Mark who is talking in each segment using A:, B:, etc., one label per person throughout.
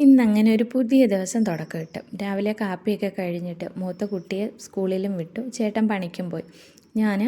A: ഇന്നങ്ങനെ ഒരു പുതിയ ദിവസം തുടക്കം ഇട്ടു. രാവിലെ കാപ്പിയൊക്കെ കഴിഞ്ഞിട്ട് മൂത്ത കുട്ടിയെ സ്കൂളിലും വിട്ടു. ചേട്ടൻ പണിക്കും പോയി. ഞാൻ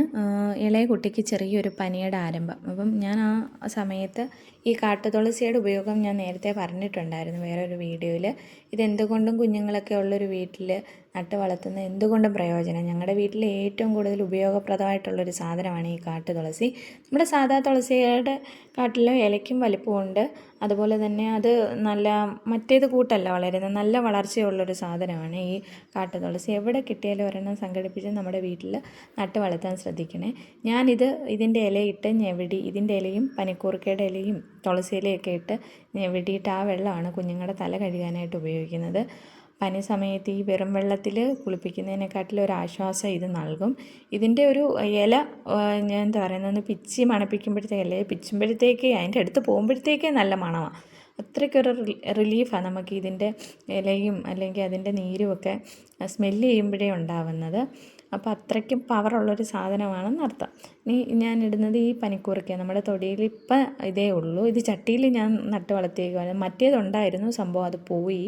A: ഇളയ കുട്ടിക്ക് ചെറിയൊരു പനിയുടെ ആരംഭം. അപ്പം ഞാൻ ആ സമയത്ത് ഈ കാട്ടുതുളസിയുടെ ഉപയോഗം ഞാൻ നേരത്തെ പറഞ്ഞിട്ടുണ്ടായിരുന്നു വേറൊരു വീഡിയോയിൽ ഇതെന്തുകൊണ്ടും കുഞ്ഞുങ്ങളൊക്കെ ഉള്ളൊരു വീട്ടിൽ നട്ട് വളർത്തുന്ന എന്തുകൊണ്ടും പ്രയോജനം. ഞങ്ങളുടെ വീട്ടിൽ ഏറ്റവും കൂടുതൽ ഉപയോഗപ്രദമായിട്ടുള്ളൊരു സാധനമാണ് ഈ കാട്ടുതുളസി നമ്മുടെ സാധാ തുളസിയുടെ കാട്ടിലും ഇലയ്ക്കും വലിപ്പമുണ്ട് അതുപോലെ തന്നെ അത് നല്ല മറ്റേത് കൂട്ടല്ല വളരുന്നത്. നല്ല വളർച്ചയുള്ളൊരു സാധനമാണ് ഈ കാട്ടുതുളസി എവിടെ കിട്ടിയാലും ഒരെണ്ണം സംഘടിപ്പിച്ച് നമ്മുടെ വീട്ടിൽ നട്ട് വളർത്താൻ ശ്രദ്ധിക്കണേ. ഞാനിത് ഇതിന്റെ ഇലയിട്ട് ഞെവിടി. ഇതിന്റെ ഇലയും പനിക്കൂർക്കയുടെ ഇലയും തുളസി ഇലയൊക്കെ ഇട്ട് വെട്ടിയിട്ട് ആ വെള്ളമാണ് കുഞ്ഞുങ്ങളുടെ തല കഴുകാനായിട്ട് ഉപയോഗിക്കുന്നത്. പനി സമയത്ത് ഈ വെറും വെള്ളത്തിൽ കുളിപ്പിക്കുന്നതിനെക്കാട്ടിലും ഒരു ആശ്വാസം ഇത് നൽകും. ഇതിന്റെ ഒരു ഇല ഞാൻ എന്താ പറയുന്നത് പിച്ചി മണപ്പിക്കുമ്പോഴത്തേക്ക് അല്ലെങ്കിൽ പിച്ചുമ്പോഴത്തേക്ക് അതിന്റെ അടുത്ത് പോകുമ്പോഴത്തേക്കേ നല്ല മണമാണ് അത്രയ്ക്കൊരു റിലീഫാണ് നമുക്ക് ഇതിന്റെ ഇലയും അല്ലെങ്കിൽ അതിന്റെ നീരുമൊക്കെ സ്മെല്ല് ചെയ്യുമ്പോഴേ ഉണ്ടാവുന്നത്. അപ്പോൾ അത്രയ്ക്കും പവറുള്ളൊരു സാധനമാണെന്ന് അർത്ഥം ഇനി ഞാൻ ഇടുന്നത് ഈ പനിക്കൂർക്ക നമ്മുടെ തൊടിയിൽ ഇപ്പം ഇതേ ഉള്ളൂ. ഇത് ചട്ടിയിൽ ഞാൻ നട്ട് വളർത്തിയേക്കുവാണ്. മറ്റേതുണ്ടായിരുന്നു സംഭവം. അത് പോയി.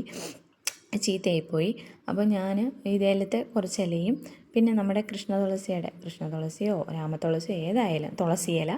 A: ചീത്തയായിപ്പോയി. അപ്പോൾ ഞാൻ ഇതേലത്തെ കുറച്ച് ഇലയും പിന്നെ നമ്മുടെ കൃഷ്ണ തുളസിയുടെ കൃഷ്ണ തുളസിയോ രാമതുളസിയോ ഏതായാലും തുളസി ഇല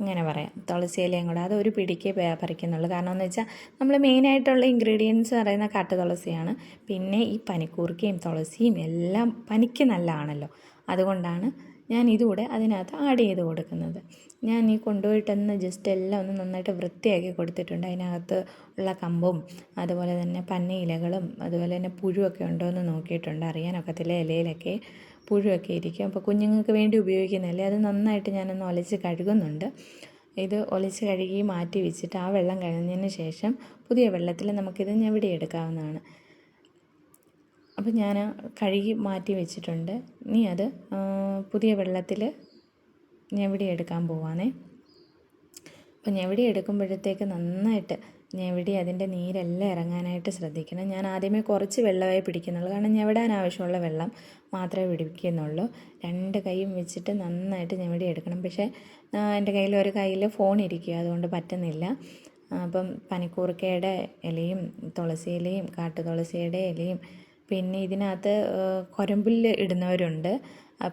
A: അങ്ങനെ പറയാം. തുളസി ഇലയും കൂടെ അത് ഒരു പിടിക്ക് പറിക്കുന്നുള്ളൂ. കാരണം എന്ന് വെച്ചാൽ നമ്മൾ മെയിനായിട്ടുള്ള ഇൻഗ്രീഡിയൻസ് പറയുന്ന കാട്ടു തുളസിയാണ് പിന്നെ ഈ പനിക്കൂർക്കയും തുളസിയും എല്ലാം പനിക്ക് നല്ലതാണല്ലോ. അതുകൊണ്ടാണ് ഞാൻ ഇതുകൂടെ അതിനകത്ത് ആഡ് ചെയ്ത് കൊടുക്കുന്നത്. ഞാൻ ഈ കൊണ്ടുപോയിട്ടൊന്ന് ജസ്റ്റ് എല്ലാം ഒന്ന് നന്നായിട്ട് വൃത്തിയാക്കി കൊടുത്തിട്ടുണ്ട്. അതിനകത്ത് ഉള്ള കമ്പും അതുപോലെ തന്നെ പന്നയിലകളും അതുപോലെ തന്നെ പുഴുവൊക്കെ ഉണ്ടോ എന്ന് നോക്കിയിട്ടുണ്ട്. അറിയാനൊക്കത്തില്ല ഇലയിലൊക്കെ പുഴുവൊക്കെ ഇരിക്കും. അപ്പോൾ കുഞ്ഞുങ്ങൾക്ക് വേണ്ടി ഉപയോഗിക്കുന്നതല്ലേ? അത് നന്നായിട്ട് ഞാനൊന്ന് ഒലച്ച് കഴുകുന്നുണ്ട്. ഇത് ഒലിച്ച് കഴുകി മാറ്റി വെച്ചിട്ട് ആ വെള്ളം കഴിഞ്ഞതിന് ശേഷം പുതിയ വെള്ളത്തിൽ നമുക്കിത് ഞെവിടിയെടുക്കാവുന്നതാണ്. അപ്പോൾ ഞാൻ കഴുകി മാറ്റി വെച്ചിട്ടുണ്ട്. ഇനി അത് പുതിയ വെള്ളത്തിൽ ഞെവിടി എടുക്കാൻ പോവാണേ. അപ്പോൾ ഞെവിടി എടുക്കുമ്പോഴത്തേക്ക് നന്നായിട്ട് ഞെവിടി അതിന്റെ നീരെല്ലാം ഇറങ്ങാനായിട്ട് ശ്രദ്ധിക്കണം. ഞാൻ ആദ്യമേ കുറച്ച് വെള്ളമായി പിടിക്കുന്നുള്ളൂ. കാരണം ഞെവിടാൻ ആവശ്യമുള്ള വെള്ളം മാത്രമേ പിടിക്കുന്നുള്ളൂ. രണ്ട് കൈയും വെച്ചിട്ട് നന്നായിട്ട് ഞെവിടി എടുക്കണം. പക്ഷേ എന്റെ കയ്യിൽ ഒരു കയ്യിൽ ഫോൺ ഇരിക്കുക അതുകൊണ്ട് പറ്റുന്നില്ല. അപ്പം പനിക്കൂർക്കയുടെ ഇലയും തുളസി ഇലയും കാട്ടുതുളസിയുടെ ഇലയും പിന്നെ ഇതിനകത്ത് കൊരമ്പിൽ ഇടുന്നവരുണ്ട്.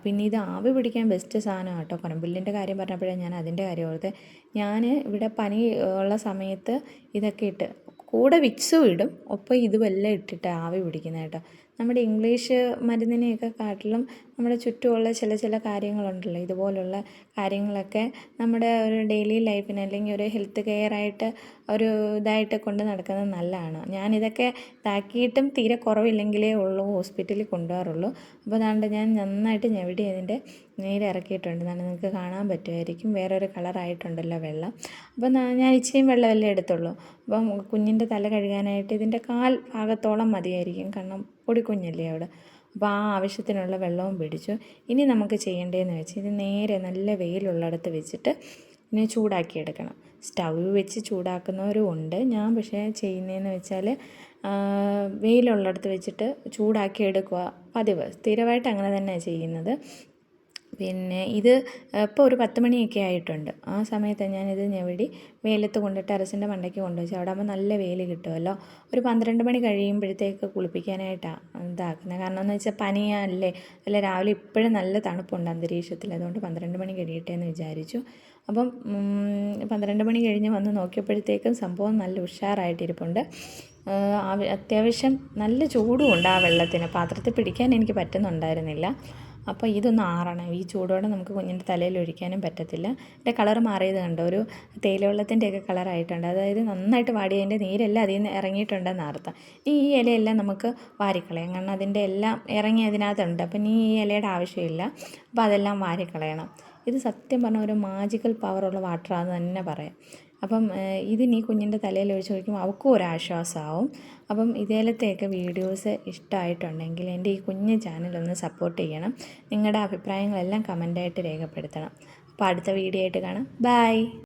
A: പിന്നെ ഇത് ആവി പിടിക്കാൻ ബെസ്റ്റ് സാധനമാണ് കേട്ടോ. കൊരമ്പില്ലിന്റെ കാര്യം പറഞ്ഞപ്പോഴാണ് ഞാൻ അതിന്റെ കാര്യം ഓർത്തത്. ഞാൻ ഇവിടെ പനി ഉള്ള സമയത്ത് ഇതൊക്കെ ഇട്ട് കൂടെ വിക്സും ഇടും. ഒപ്പം ഇതുമെല്ലാം ഇട്ടിട്ട് ആവി പിടിക്കുന്നത് കേട്ടോ. നമ്മുടെ ഇംഗ്ലീഷ് മരുന്നിനെയൊക്കെ കാട്ടിലും നമ്മുടെ ചുറ്റുമുള്ള ചില ചില കാര്യങ്ങളുണ്ടല്ലോ. ഇതുപോലുള്ള കാര്യങ്ങളൊക്കെ നമ്മുടെ ഒരു ഡെയിലി ലൈഫിന് അല്ലെങ്കിൽ ഒരു ഹെൽത്ത് കെയർ ആയിട്ട് ഒരു ഇതായിട്ട് കൊണ്ട് നടക്കുന്നത് നല്ലതാണ്. ഞാനിതൊക്കെ ഇതാക്കിയിട്ടും തീരെ കുറവില്ലെങ്കിലേ ഉള്ളൂ ഹോസ്പിറ്റലിൽ കൊണ്ടുപോകാറുള്ളൂ. അപ്പോൾ അതാണ്ട് ഞാൻ നന്നായിട്ട് ഞെവിടി അതിന്റെ നീരിറക്കിയിട്ടുണ്ട് എന്നാണ് നിങ്ങൾക്ക് കാണാൻ പറ്റുമായിരിക്കും. വേറൊരു കളറായിട്ടുണ്ടല്ലോ വെള്ളം. അപ്പോൾ ഞാൻ ഇച്ചിരിയും വെള്ളമല്ലേ എടുത്തുള്ളൂ. അപ്പം കുഞ്ഞിന്റെ തല കഴുകാനായിട്ട് ഇതിന്റെ കാൽ ഭാഗത്തോളം മതിയായിരിക്കും. കാരണം പൊടിക്കുഞ്ഞല്ലേ അവിടെ. അപ്പോൾ ആ ആവശ്യത്തിനുള്ള വെള്ളവും പിടിച്ചു. ഇനി നമുക്ക് ചെയ്യേണ്ടതെന്ന് വെച്ചാൽ ഇത് നേരെ നല്ല വെയിലുള്ളിടത്ത് വെച്ചിട്ട് ഇതിനെ ചൂടാക്കിയെടുക്കണം. സ്റ്റൗ വെച്ച് ചൂടാക്കുന്നവരും ഉണ്ട്. ഞാൻ പക്ഷേ ചെയ്യുന്നതെന്ന് വെച്ചാൽ വെയിലുള്ളിടത്ത് വെച്ചിട്ട് ചൂടാക്കി എടുക്കുക പതിവ്. സ്ഥിരമായിട്ട് അങ്ങനെ തന്നെയാണ് ചെയ്യുന്നത്. പിന്നെ ഇത് ഇപ്പോൾ ഒരു പത്ത് മണിയൊക്കെ ആയിട്ടുണ്ട്. ആ സമയത്ത് ഞാനിത് ഞെവിടി വെയിലത്ത് കൊണ്ട് ടെറസിന്റെ മണ്ടയ്ക്ക് കൊണ്ടുവച്ചു അവിടെ ആകുമ്പോൾ നല്ല വെയിൽ കിട്ടുമല്ലോ ഒരു പന്ത്രണ്ട് മണി കഴിയുമ്പോഴത്തേക്ക് കുളിപ്പിക്കാനായിട്ടാണ് ഇതാക്കുന്നത് കാരണം എന്ന് വെച്ചാൽ പനിയല്ലേ? അല്ല രാവിലെ ഇപ്പോഴും നല്ല തണുപ്പുണ്ട് അന്തരീക്ഷത്തിൽ. അതുകൊണ്ട് പന്ത്രണ്ട് മണി കഴിയട്ടെ എന്ന് വിചാരിച്ചു. അപ്പം പന്ത്രണ്ട് മണി കഴിഞ്ഞ് വന്ന് നോക്കിയപ്പോഴത്തേക്കും സംഭവം നല്ല ഉഷാറായിട്ടിരിപ്പുണ്ട്. അത്യാവശ്യം നല്ല ചൂടും ഉണ്ട് ആ വെള്ളത്തിന്. പാത്രത്തിൽ പിടിക്കാൻ എനിക്ക് പറ്റുന്നുണ്ടായിരുന്നില്ല. അപ്പോൾ ഇതൊന്ന് ആറണം. ഈ ചൂടോടെ നമുക്ക് കുഞ്ഞിന്റെ തലയിൽ ഒഴിക്കാനും പറ്റത്തില്ല. എന്റെ കളർ മാറിയത് കണ്ടോ? ഒരു തേയിലവെള്ളത്തിന്റെയൊക്കെ കളറായിട്ടുണ്ട്. അതായത് നന്നായിട്ട് വാടിയതിന്റെ നീരെല്ലാം അതിൽ നിന്ന് ഇറങ്ങിയിട്ടുണ്ടെന്ന് അർത്ഥം. ഈ ഇലയെല്ലാം നമുക്ക് വാരിക്കളയാം. കാരണം അതിന്റെ എല്ലാം ഇറങ്ങി അതിനകത്തുണ്ട്. അപ്പം ഈ ഇലയുടെ ആവശ്യമില്ല. അപ്പോൾ അതെല്ലാം വാരിക്കളയണം. ഇത് സത്യം പറഞ്ഞാൽ ഒരു മാജിക്കൽ പവറുള്ള വാട്ടറാണെന്ന് തന്നെ പറയാം. അപ്പം ഇതിനി കുഞ്ഞിന്റെ തലയിൽ ഒഴിച്ച് കഴിക്കുമ്പോൾ അവൾക്കും ഒരാശ്വാസമാവും. അപ്പം ഇതേലത്തെയൊക്കെ വീഡിയോസ് ഇഷ്ടമായിട്ടുണ്ടെങ്കിൽ എന്റെ ഈ കുഞ്ഞ് ചാനലൊന്ന് സപ്പോർട്ട് ചെയ്യണം. നിങ്ങളുടെ അഭിപ്രായങ്ങളെല്ലാം കമന്റായിട്ട് രേഖപ്പെടുത്തണം. അപ്പോൾ അടുത്ത വീഡിയോ ആയിട്ട് കാണാം. ബൈ.